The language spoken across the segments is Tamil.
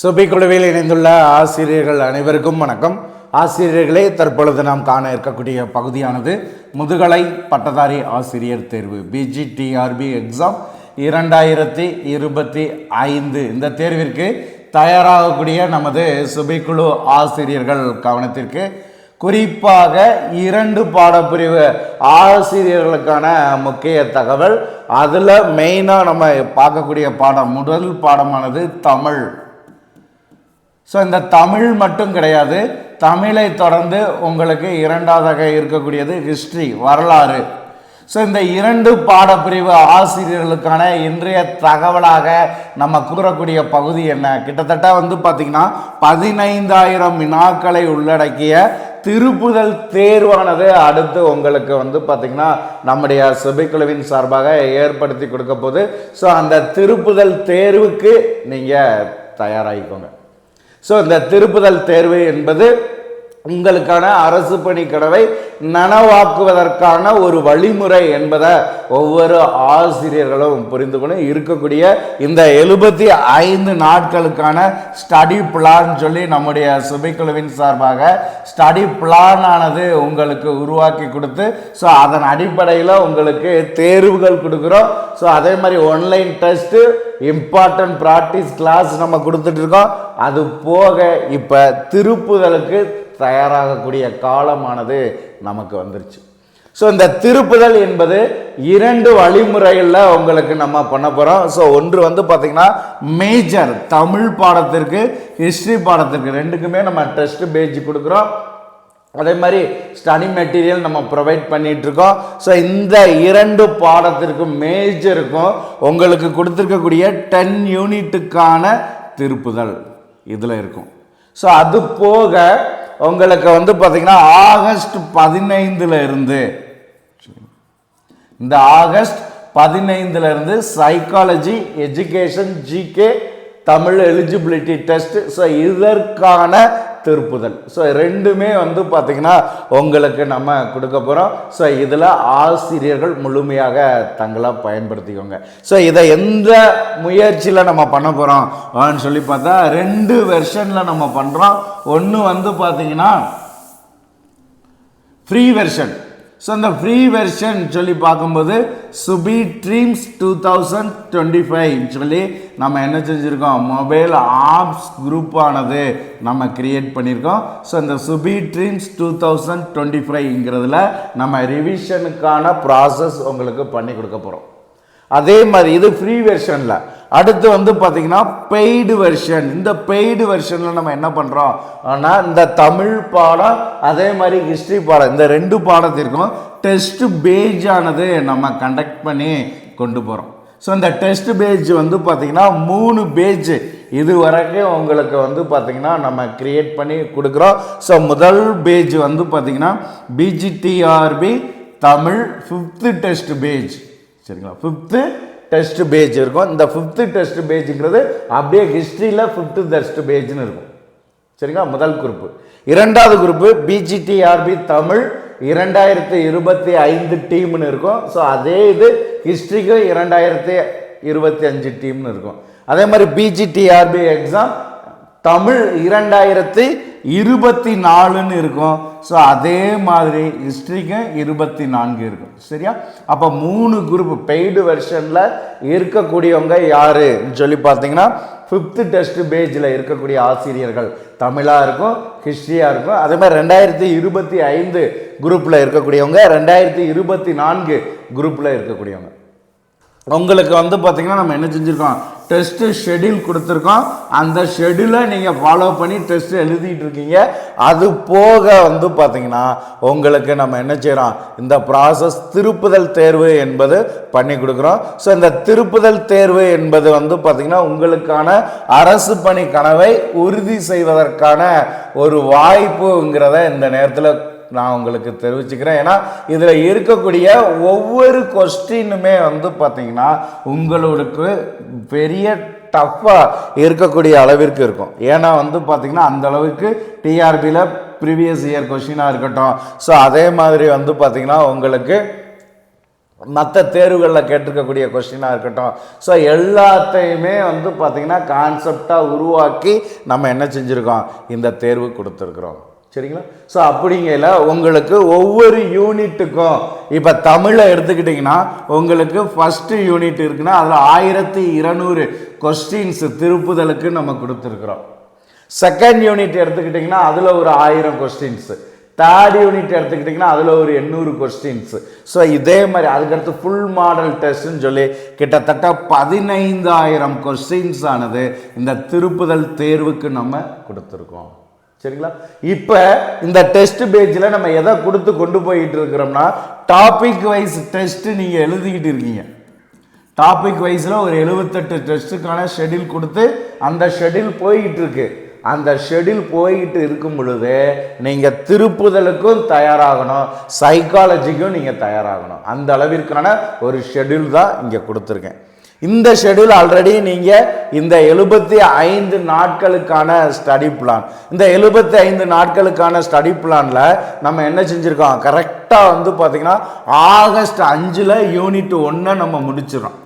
சுபிக்குழுவில் இணைந்துள்ள ஆசிரியர்கள் அனைவருக்கும் வணக்கம். ஆசிரியர்களே தற்பொழுது நாம் காண இருக்கக்கூடிய பகுதியானது முதுகலை பட்டதாரி ஆசிரியர் தேர்வு பிஜிடிஆர்பி எக்ஸாம் இரண்டாயிரத்தி இருபத்தி ஐந்து. இந்த தேர்விற்கு தயாராகக்கூடிய நமது சுபிக்குழு ஆசிரியர்கள் கவனத்திற்கு குறிப்பாக இரண்டு பாடப்பிரிவு ஆசிரியர்களுக்கான முக்கிய தகவல். அதில் மெயினாக நம்ம பார்க்கக்கூடிய பாடம் முதல் பாடமானது தமிழ். ஸோ இந்த தமிழ் மட்டும் கிடையாது. தமிழை தொடர்ந்து உங்களுக்கு இரண்டாவதாக இருக்கக்கூடியது ஹிஸ்ட்ரி வரலாறு. ஸோ இந்த இரண்டு பாடப்பிரிவு ஆசிரியர்களுக்கான இன்றைய தகவலாக நம்ம கூறக்கூடிய பகுதி என்ன? கிட்டத்தட்ட வந்து பார்த்திங்கன்னா பதினைந்தாயிரம் வினாக்களை உள்ளடக்கிய திருப்புதல் தேர்வானது அடுத்து உங்களுக்கு வந்து பார்த்திங்கன்னா நம்முடைய சபைக்குழுவின் சார்பாக ஏற்படுத்தி கொடுக்க போது ஸோ அந்த திருப்புதல் தேர்வுக்கு நீங்கள் தயாராகிக்கோங்க. ஸோ இந்த திருப்புதல் தேர்வு என்பது உங்களுக்கான அரசு பணி கடவை நனவாக்குவதற்கான ஒரு வழிமுறை என்பதை ஒவ்வொரு ஆசிரியர்களும் புரிந்து கொண்டு இருக்கக்கூடிய இந்த எழுபத்தி ஐந்து நாட்களுக்கான ஸ்டடி பிளான் சொல்லி நம்முடைய சுபைக்குழுவின் சார்பாக ஸ்டடி பிளான் ஆனது உங்களுக்கு உருவாக்கி கொடுத்து ஸோ அதன் அடிப்படையில் உங்களுக்கு தேர்வுகள் கொடுக்குறோம். ஸோ அதே மாதிரி online test important practice class நம்ம கொடுத்துட்டு இருக்கோம் அது போக இப்போ திருப்புதலுக்கு தயாராகக்கூடிய காலமானது நமக்கு வந்துருச்சு. ஸோ இந்த திருப்புதல் என்பது இரண்டு வழிமுறைகளில் உங்களுக்கு நம்ம பண்ண போகிறோம் ஸோ ஒன்று வந்து பார்த்திங்கன்னா மேஜர் தமிழ் பாடத்திற்கு ஹிஸ்ட்ரி பாடத்திற்கு ரெண்டுக்குமே நம்ம டெஸ்ட் பேஜ் கொடுக்குறோம். அதே மாதிரி ஸ்டடி மெட்டீரியல் நம்ம ப்ரொவைட் பண்ணிகிட்ருக்கோம் ஸோ இந்த இரண்டு பாடத்திற்கும் மேஜருக்கும் உங்களுக்கு கொடுத்துருக்கக்கூடிய டென் யூனிட்டுக்கான திருப்புதல் இதில் இருக்கும். ஸோ அது போக உங்களுக்கு வந்து பார்த்திங்கன்னா ஆகஸ்ட் பதினைந்தில் இருந்து இந்த ஆகஸ்ட் பதினைந்தில் இருந்து psychology education GK Tamil eligibility test so இதற்கான திருப்புதல். ஸோ ரெண்டுமே வந்து பார்த்திங்கன்னா உங்களுக்கு நம்ம கொடுக்க போகிறோம் ஸோ இதில் ஆசிரியர்கள் முழுமையாக தங்களை பயன்படுத்திக்கோங்க. ஸோ இதை எந்த முயற்சியில் நம்ம பண்ண போகிறோம் சொல்லி பார்த்தா ரெண்டு வெர்ஷனில் நம்ம பண்ணுறோம் ஒன்று வந்து பார்த்திங்கன்னா ஃப்ரீ வெர்ஷன் ஸோ இந்த ஃப்ரீ வெர்ஷன் சொல்லி பார்க்கும்போது Subi Dreams two thousand twenty five சொல்லி நம்ம என்ன செஞ்சுருக்கோம்? மொபைல் ஆப்ஸ் குரூப்பானது நம்ம கிரியேட் பண்ணியிருக்கோம் ஸோ இந்த Subi Dreams two thousand twenty ஃபைவ்ங்கிறதுல நம்ம ரிவிஷனுக்கான ப்ராசஸ் உங்களுக்கு பண்ணி கொடுக்க போகிறோம் அதே மாதிரி இது ஃப்ரீ வெர்ஷனில் அடுத்து வந்து பார்த்தீங்கன்னா பெய்டு வெர்ஷன் இந்த பெய்டு வெர்ஷனில் நம்ம என்ன பண்ணுறோம் ஆனால் இந்த தமிழ் பாடம் அதே மாதிரி ஹிஸ்ட்ரி பாடம் இந்த ரெண்டு பாடத்திற்கும் டெஸ்ட் பேஜ் ஆனது நம்ம கண்டக்ட் பண்ணி கொண்டு போகிறோம் ஸோ இந்த டெஸ்ட் பேஜ் வந்து பார்த்திங்கன்னா மூணு பேஜ் இது வரைக்கும் உங்களுக்கு வந்து பார்த்திங்கன்னா நம்ம கிரியேட் பண்ணி கொடுக்குறோம். ஸோ முதல் பேஜ் வந்து பார்த்திங்கன்னா PGTRB Tamil fifth test page சரிங்களா? ஃபிஃப்த்து டெஸ்ட் பேஜ் இருக்கும். இந்த ஃபிஃப்த்து டெஸ்ட் பேஜுங்கிறது அப்படியே ஹிஸ்ட்ரியில் ஃபிஃப்த்து டெஸ்ட் பேஜ்னு இருக்கும். சரிங்களா? முதல் குரூப்பு இரண்டாவது குரூப்பு பிஜிடிஆர்பி தமிழ் இரண்டாயிரத்தி இருபத்தி ஐந்து டீம்னு இருக்கும். ஸோ அதே இது ஹிஸ்ட்ரிக்கு இரண்டாயிரத்தி இருபத்தி அஞ்சு டீம்னு இருக்கும். அதே மாதிரி பிஜிடிஆர்பி எக்ஸாம் தமிழ் இரண்டாயிரத்தி இருபத்தி நாலுன்னு இருக்கும். ஸோ அதே மாதிரி ஹிஸ்ட்ரிக்கும் இருபத்தி நான்கு இருக்கும். சரியா? அப்போ மூணு குரூப் பெய்டு வெர்ஷனில் இருக்கக்கூடியவங்க யாருன்னு சொல்லி பார்த்தீங்கன்னா ஃபிஃப்த்து டெஸ்ட் பேஜில் இருக்கக்கூடிய ஆசிரியர்கள். தமிழாக இருக்கும் ஹிஸ்ட்ரியாக இருக்கும். அதே மாதிரி ரெண்டாயிரத்தி இருபத்தி ஐந்து குரூப்பில் இருக்கக்கூடியவங்க ரெண்டாயிரத்தி இருபத்தி நான்கு குரூப்பில் இருக்கக்கூடியவங்க. உங்களுக்கு வந்து பார்த்திங்கன்னா நம்ம என்ன செஞ்சுருக்கோம்? டெஸ்ட்டு ஷெடியூல் கொடுத்துருக்கோம். அந்த ஷெடியூலை நீங்கள் ஃபாலோ பண்ணி டெஸ்ட் எழுதிட்டு இருக்கீங்க. அது போக வந்து பார்த்திங்கன்னா உங்களுக்கு நம்ம என்ன செய்கிறோம் இந்த ப்ராசஸ் திருப்புதல் தேர்வு என்பது பண்ணி கொடுக்குறோம். ஸோ இந்த திருப்புதல் தேர்வு என்பது வந்து பார்த்திங்கன்னா உங்களுக்கான அரசு பணி கனவை உறுதி செய்வதற்கான ஒரு வாய்ப்புங்கிறத இந்த நேரத்தில் நான் உங்களுக்கு தெரிவிச்சுக்கிறேன். ஏன்னா இதில் இருக்கக்கூடிய ஒவ்வொரு கொஸ்டினுமே வந்து பார்த்தீங்கன்னா உங்களுக்கு பெரிய டஃப்பாக இருக்கக்கூடிய அளவிற்கு இருக்கும். ஏன்னா வந்து பார்த்திங்கன்னா அந்த அளவுக்கு டிஆர்பியில் ப்ரீவியஸ் இயர் கொஷினாக இருக்கட்டும். ஸோ அதே மாதிரி வந்து பார்த்திங்கன்னா உங்களுக்கு மற்ற தேர்வுகளில் கேட்டிருக்கக்கூடிய கொஸ்டினாக இருக்கட்டும். ஸோ எல்லாத்தையுமே வந்து பார்த்திங்கன்னா கான்செப்டாக உருவாக்கி நம்ம என்ன செஞ்சுருக்கோம்? இந்த தேர்வு கொடுத்துருக்குறோம். சரிங்களா? ஸோ அப்படிங்கையில் உங்களுக்கு ஒவ்வொரு யூனிட்டுக்கும் இப்போ தமிழை எடுத்துக்கிட்டிங்கன்னா உங்களுக்கு ஃபஸ்ட்டு யூனிட் இருக்குன்னா அதில் ஆயிரத்தி இருநூறு கொஸ்டின்ஸ் திருப்புதலுக்கு நம்ம கொடுத்துருக்குறோம். செகண்ட் யூனிட் எடுத்துக்கிட்டிங்கன்னா அதில் ஒரு ஆயிரம் கொஸ்டின்ஸு தேர்ட் யூனிட் எடுத்துக்கிட்டிங்கன்னா அதில் ஒரு எண்ணூறு கொஸ்டின்ஸு ஸோ இதே மாதிரி அதுக்கடுத்து ஃபுல் மாடல் டெஸ்ட்னு சொல்லி கிட்டத்தட்ட பதினைந்தாயிரம் கொஸ்டின்ஸ் ஆனது இந்த திருப்புதல் தேர்வுக்கு நம்ம கொடுத்துருக்கோம். சரிங்களா? இப்போ இந்த டெஸ்ட் பேஜில் நம்ம எதை கொடுத்து கொண்டு போயிட்டு இருக்கிறோம்னா டாபிக் வைஸ் டெஸ்ட்டு நீங்கள் எழுதிக்கிட்டு இருக்கீங்க. டாபிக் வைஸில் ஒரு எழுபத்தெட்டு டெஸ்ட்டுக்கான ஷெட்யூல் கொடுத்து அந்த ஷெட்யூல் போய்கிட்டு இருக்கு. அந்த ஷெட்யூல் போய்கிட்டு இருக்கும் பொழுது நீங்கள் திருப்புதலுக்கும் தயாராகணும் சைக்காலஜிக்கும் நீங்கள் தயாராகணும். அந்த அளவிற்கான ஒரு ஷெட்யூல் தான் இங்கே கொடுத்துருக்கேன். இந்த ஷெட்யூல் ஆல்ரெடி நீங்கள் இந்த எழுபத்தி ஐந்து நாட்களுக்கான ஸ்டடி பிளான் இந்த எழுபத்தி ஐந்து நாட்களுக்கான ஸ்டடி பிளானில் நம்ம என்ன செஞ்சுருக்கோம்? கரெக்டாக வந்து பார்த்திங்கன்னா ஆகஸ்ட் அஞ்சில் யூனிட் ஒன்றை நம்ம முடிச்சிடறோம்.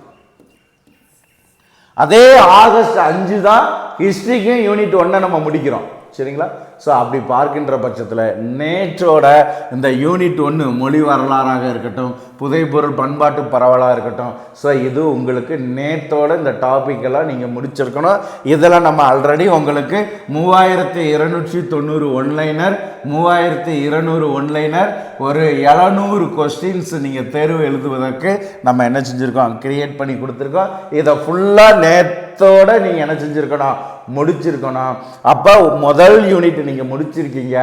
அதே ஆகஸ்ட் அஞ்சு தான் ஹிஸ்ட்ரிக்கும் யூனிட் ஒன்றை நம்ம முடிக்கிறோம். சரிங்களா? ஸோ அப்படி பார்க்கின்ற பட்சத்தில் நேற்றோட இந்த யூனிட் ஒன்று மொழி வரலாறாக இருக்கட்டும் புதைப்பொருள் பண்பாட்டு பரவலாக இருக்கட்டும் ஸோ இது உங்களுக்கு நேற்றோட இந்த டாப்பிக்கெல்லாம் நீங்கள் முடிச்சிருக்கணும். இதெல்லாம் நம்ம ஆல்ரெடி உங்களுக்கு மூவாயிரத்தி இருநூற்றி தொண்ணூறு ஒன்லைனர் மூவாயிரத்தி இருநூறு ஒன்லைனர் ஒரு எழுநூறு கொஸ்டின்ஸ் நீங்கள் தேர்வு எழுதுவதற்கு நம்ம என்ன செஞ்சுருக்கோம்? கிரியேட் பண்ணி கொடுத்துருக்கோம். இதை ஃபுல்லாக பயத்தோட நீங்கள் என்ன செஞ்சுருக்கணும்? முடிச்சிருக்கணும். அப்போ முதல் யூனிட் நீங்கள் முடிச்சிருக்கீங்க.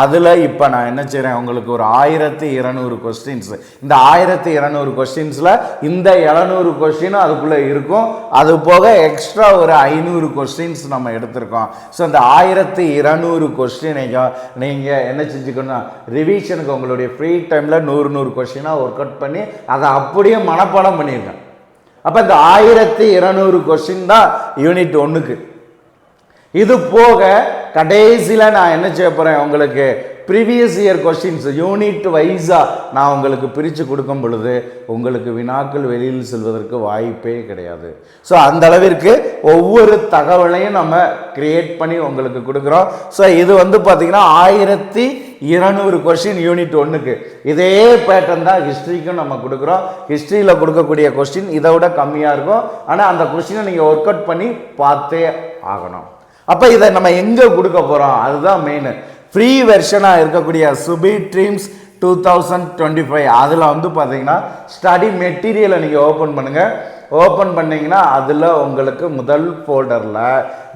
அதில் இப்போ நான் என்ன செய்கிறேன் உங்களுக்கு ஒரு ஆயிரத்தி இருநூறு கொஸ்டின்ஸ் இந்த ஆயிரத்தி இருநூறு கொஸ்டின்ஸில் இந்த எழுநூறு கொஸ்டினும் அதுக்குள்ளே இருக்கும். அது போக எக்ஸ்ட்ரா ஒரு ஐநூறு கொஸ்டின்ஸ் நம்ம எடுத்திருக்கோம். ஸோ இந்த ஆயிரத்தி இருநூறு கொஸ்டினையும் நீங்கள் என்ன செஞ்சுக்கணும்? ரிவிஷனுக்கு உங்களுடைய ஃப்ரீ டைமில் நூறு நூறு கொஸ்டினாக ஒர்க் அவுட் பண்ணி அதை அப்படியே மனப்பாடம் பண்ணியிருக்கேன் அப்போ இந்த ஆயிரத்தி இருநூறு கொஸ்டின் தான் யூனிட் ஒன்றுக்கு இது போக கடைசியில் நான் என்ன செய்ய போகிறேன் உங்களுக்கு? ப்ரீவியஸ் இயர் கொஸ்டின்ஸ் யூனிட் வைஸாக நான் உங்களுக்கு பிரித்து கொடுக்கும் பொழுது உங்களுக்கு வினாக்கள் வெளியில் செல்வதற்கு வாய்ப்பே கிடையாது. ஸோ அந்த அளவிற்கு ஒவ்வொரு தகவலையும் நம்ம கிரியேட் பண்ணி உங்களுக்கு கொடுக்குறோம். ஸோ இது வந்து பார்த்திங்கன்னா ஆயிரத்தி இருநூறு கொஸ்டின் யூனிட் ஒன்றுக்கு இதே பேட்டர்ன் தான் ஹிஸ்ட்ரிக்கும் நம்ம கொடுக்குறோம். ஹிஸ்ட்ரியில் கொடுக்கக்கூடிய கொஸ்டின் இதை விட கம்மியாக இருக்கும். ஆனால் அந்த கொஸ்டினை நீங்கள் ஒர்க் அவுட் பண்ணி பார்த்தே ஆகணும். அப்போ இதை நம்ம எங்கே கொடுக்க போகிறோம் அதுதான் மெயின் ஃப்ரீ வெர்ஷனாக இருக்கக்கூடிய Subi Dreams two thousand twenty five அதில் வந்து பார்த்தீங்கன்னா ஸ்டடி மெட்டீரியலை நீங்கள் ஓப்பன் பண்ணுங்கள் ஓப்பன் பண்ணிங்கன்னா அதில் உங்களுக்கு முதல் ஃபோல்டரில்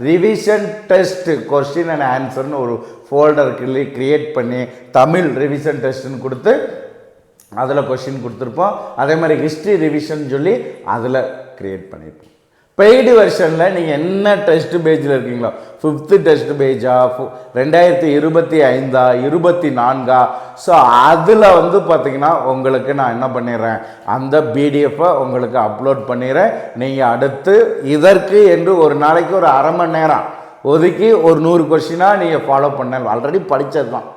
ரிவிஷன் டெஸ்ட் கொஸ்டின் அண்ட் ஆன்சர்னு ஒரு ஃபோல்டர் க்ரியேட் பண்ணி தமிழ் ரிவிஷன் டெஸ்ட்னு கொடுத்து அதில் கொஸ்டின் கொடுத்துருப்போம். அதே மாதிரி ஹிஸ்ட்ரி ரிவிஷன் சொல்லி அதில் க்ரியேட் பண்ணியிருப்போம் பெய்டு வெர்ஷனில் நீங்கள் என்ன டெஸ்ட் பேஜில் இருக்கீங்களோ ஃபிஃப்த்து டெஸ்ட் பேஜா ரெண்டாயிரத்தி இருபத்தி ஐந்தா இருபத்தி நான்கா? ஸோ அதில் வந்து பார்த்தீங்கன்னா உங்களுக்கு நான் என்ன பண்ணிடுறேன்? அந்த பிடிஎஃப்பை உங்களுக்கு அப்லோட் பண்ணிடுறேன். நீங்கள் அடுத்து இதற்கு என்று ஒரு நாளைக்கு ஒரு அரை மணி நேரம் ஒதுக்கி ஒரு நூறு கொஸ்டினாக நீங்கள் ஃபாலோ பண்ண ஆல்ரெடி படித்தது தான்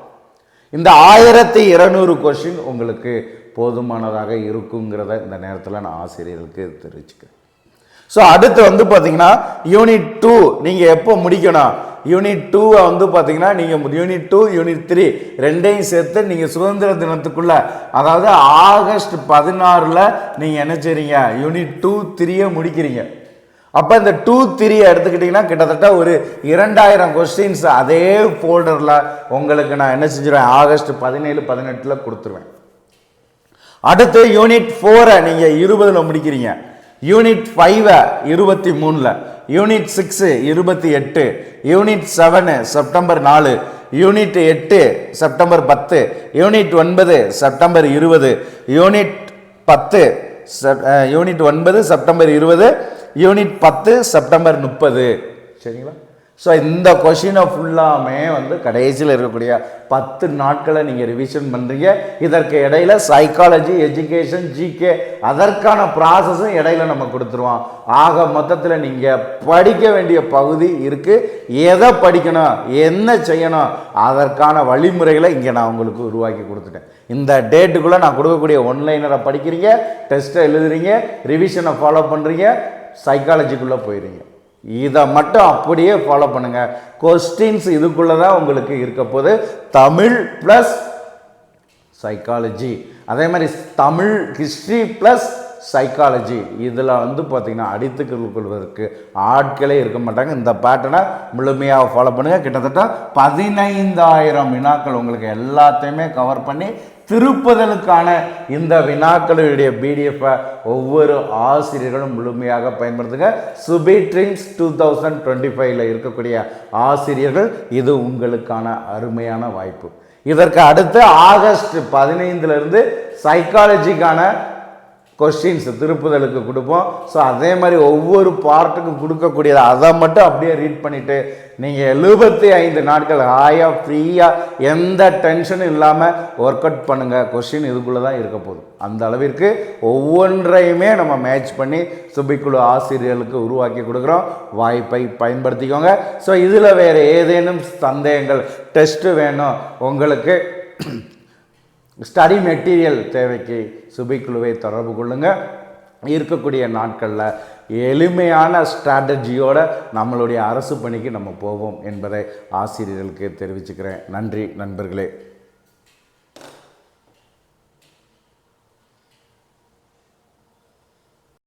இந்த ஆயிரத்தி இருநூறு கொஸ்டின் உங்களுக்கு போதுமானதாக இருக்குங்கிறத இந்த நேரத்தில் நான் ஆசிரியர்களுக்கு தெரிவிச்சுக்கிறேன். ஸோ அடுத்து வந்து பார்த்தீங்கன்னா யூனிட் டூ நீங்கள் எப்போ முடிக்கணும்? யூனிட் டூவை வந்து பார்த்தீங்கன்னா நீங்கள் யூனிட் டூ யூனிட் த்ரீ ரெண்டையும் சேர்த்து நீங்கள் சுதந்திர தினத்துக்குள்ள அதாவது ஆகஸ்ட் பதினாறில் நீங்கள் என்ன செய்றீங்க? யூனிட் டூ த்ரீயை முடிக்கிறீங்க. அப்போ இந்த டூ த்ரீ எடுத்துக்கிட்டிங்கன்னா கிட்டத்தட்ட ஒரு இரண்டாயிரம் கொஸ்டின்ஸ் அதே ஃபோல்டரில் உங்களுக்கு நான் என்ன செஞ்சிருவேன்? ஆகஸ்ட் பதினேழு பதினெட்டில் கொடுத்துருவேன். அடுத்து யூனிட் ஃபோரை நீங்கள் இருபதில் முடிக்கிறீங்க. யூனிட் ஃபைவை இருபத்தி மூணில் யூனிட் சிக்ஸு இருபத்தி எட்டு யூனிட் செவனு செப்டம்பர் நாலு யூனிட் எட்டு செப்டம்பர் பத்து யூனிட் ஒன்பது செப்டம்பர் இருபது யூனிட் பத்து செப்- யூனிட் ஒன்பது செப்டம்பர் இருபது யூனிட் பத்து செப்டம்பர் முப்பது. சரிங்களா? ஸோ இந்த கொஷினை ஃபுல்லாமே வந்து கடைசியில் இருக்கக்கூடிய பத்து நாட்களை நீங்கள் ரிவிஷன் பண்ணுறீங்க இதற்கு இடையில சைக்காலஜி எஜுகேஷன் ஜிகே அதற்கான ப்ராசஸும் இடையில நம்ம கொடுத்துருவோம். ஆக மொத்தத்தில் நீங்கள் படிக்க வேண்டிய பகுதி இருக்குது எதை படிக்கணும் என்ன செய்யணும் அதற்கான வழிமுறைகளை இங்கே நான் உங்களுக்கு உருவாக்கி கொடுத்துட்டேன். இந்த டேட்டுக்குள்ளே நான் கொடுக்கக்கூடிய ஒன்லைனரை படிக்கிறீங்க டெஸ்ட்டை எழுதுறீங்க ரிவிஷனை ஃபாலோ பண்ணுறீங்க சைக்காலஜிக்குள்ளே போயிடுறீங்க. இதை மட்டும் அப்படியே ஃபாலோ பண்ணுங்க. கொஸ்டின்ஸ் இதுக்குள்ளே தான் உங்களுக்கு இருக்க போது தமிழ் ப்ளஸ் சைக்காலஜி அதே மாதிரி தமிழ் ஹிஸ்ட்ரி ப்ளஸ் சைக்காலஜி இதில் வந்து பார்த்திங்கன்னா அடித்துக் கொள்வதற்கு ஆட்களே இருக்க மாட்டாங்க. இந்த பேட்டர்னை முழுமையாக ஃபாலோ பண்ணுங்கள் கிட்டத்தட்ட பதினைந்தாயிரம் வினாக்கள் உங்களுக்கு எல்லாத்தையுமே கவர் பண்ணி திருப்புதலுக்கான இந்த வினாக்களுடைய பிடிஎஃப்பை ஒவ்வொரு ஆசிரியர்களும் முழுமையாக பயன்படுத்துங்க. Subi Dreams two thousand twenty ஃபைவ்ல இருக்கக்கூடிய ஆசிரியர்கள் இது உங்களுக்கான அருமையான வாய்ப்பு. இதற்கு அடுத்து ஆகஸ்ட் பதினைந்துலேருந்து சைக்காலஜிக்கான கொஸ்டின்ஸ் திருப்புதலுக்கு கொடுப்போம். ஸோ அதே மாதிரி ஒவ்வொரு பார்ட்டுக்கும் கொடுக்கக்கூடியது அதை மட்டும் அப்படியே ரீட் பண்ணிவிட்டு நீங்கள் எழுபத்தி ஐந்து நாட்கள் ஹாயாக ஃப்ரீயாக எந்த டென்ஷனும் இல்லாமல் ஒர்க் அவுட் பண்ணுங்கள் கொஸ்டின் இதுக்குள்ளே தான் இருக்க போதும் அந்த அளவிற்கு ஒவ்வொன்றையுமே நம்ம மேட்ச் பண்ணி சுபிக்குழு ஆசிரியர்களுக்கு உருவாக்கி கொடுக்குறோம். வாய்ப்பை பயன்படுத்திக்கோங்க. ஸோ இதில் வேறு ஏதேனும் சந்தேகங்கள் டெஸ்ட்டு வேணும் உங்களுக்கு ஸ்டடி மெட்டீரியல் தேவைக்கு சுபிக்குழுவை தொடர்பு கொள்ளுங்கள் இருக்கக்கூடிய நாட்களில் எளிமையான ஸ்ட்ராட்டஜியோட நம்மளுடைய அரசு பணிக்கு நம்ம போவோம் என்பதை ஆசிரியர்களுக்கு தெரிவிச்சுக்கிறேன். நன்றி நண்பர்களே.